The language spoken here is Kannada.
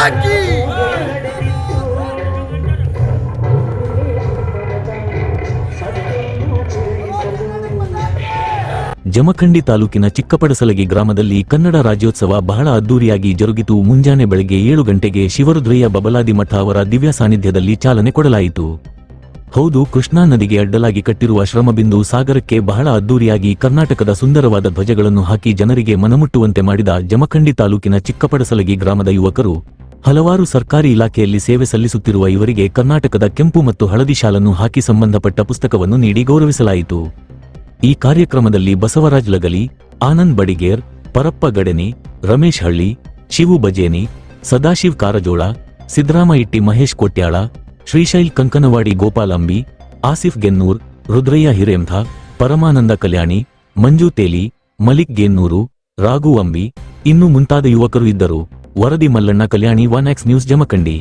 Rocky! ಜಮಖಂಡಿ ತಾಲೂಕಿನ ಚಿಕ್ಕಪಡಸಲಗಿ ಗ್ರಾಮದಲ್ಲಿ ಕನ್ನಡ ರಾಜ್ಯೋತ್ಸವ ಬಹಳ ಅದ್ದೂರಿಯಾಗಿ ಜರುಗಿತು. ಮುಂಜಾನೆ ಬೆಳಗ್ಗೆ ಏಳು ಗಂಟೆಗೆ ಶಿವರುದ್ರಯ್ಯ ಬಬಲಾದಿ ಮಠ ಅವರ ದಿವ್ಯ ಸಾನ್ನಿಧ್ಯದಲ್ಲಿ ಚಾಲನೆ ಕೊಡಲಾಯಿತು. ಹೌದು, ಕೃಷ್ಣಾ ನದಿಗೆ ಅಡ್ಡಲಾಗಿ ಕಟ್ಟಿರುವ ಶ್ರಮಬಿಂದು ಸಾಗರಕ್ಕೆ ಬಹಳ ಅದ್ದೂರಿಯಾಗಿ ಕರ್ನಾಟಕದ ಸುಂದರವಾದ ಧ್ವಜಗಳನ್ನು ಹಾಕಿ ಜನರಿಗೆ ಮನಮುಟ್ಟುವಂತೆ ಮಾಡಿದ ಜಮಖಂಡಿ ತಾಲೂಕಿನ ಚಿಕ್ಕಪಡಸಲಗಿ ಗ್ರಾಮದ ಯುವಕರು, ಹಲವಾರು ಸರ್ಕಾರಿ ಇಲಾಖೆಯಲ್ಲಿ ಸೇವೆ ಸಲ್ಲಿಸುತ್ತಿರುವ ಇವರಿಗೆ ಕರ್ನಾಟಕದ ಕೆಂಪು ಮತ್ತು ಹಳದಿ ಶಾಲನ್ನು ಹಾಕಿ ಸಂಬಂಧಪಟ್ಟ ಪುಸ್ತಕವನ್ನು ನೀಡಿ ಗೌರವಿಸಲಾಯಿತು. ಈ ಕಾರ್ಯಕ್ರಮದಲ್ಲಿ ಬಸವರಾಜ್ ಲಗಲಿ, ಆನಂದ್ ಬಡಿಗೇರ್, ಪರಪ್ಪ ಗಡೆನಿ, ರಮೇಶ್ ಹಳ್ಳಿ, ಶಿವು ಬಜೇನಿ, ಸದಾಶಿವ್ ಕಾರಜೋಳ ಸಿದ್ದರಾಮಯಿಟ್ಟಿ ಮಹೇಶ್ ಕೊಟ್ಯಾಳ, ಶ್ರೀಶೈಲ್ ಕಂಕನವಾಡಿ ಗೋಪಾಲಂಬಿ, ಆಸಿಫ್ ಗೆನ್ನೂರ್, ರುದ್ರಯ್ಯ ಹಿರೇಂಧ ಪರಮಾನಂದ ಕಲ್ಯಾಣಿ, ಮಂಜು ತೇಲಿ, ಮಲಿಕ್ ಗೆನ್ನೂರು, ರಾಘು ಅಂಬಿ, ಇನ್ನೂ ಮುಂತಾದ ಯುವಕರು ಇದ್ದರು. ವರದಿ Mallanna Kalyani one X news Jamakhandi.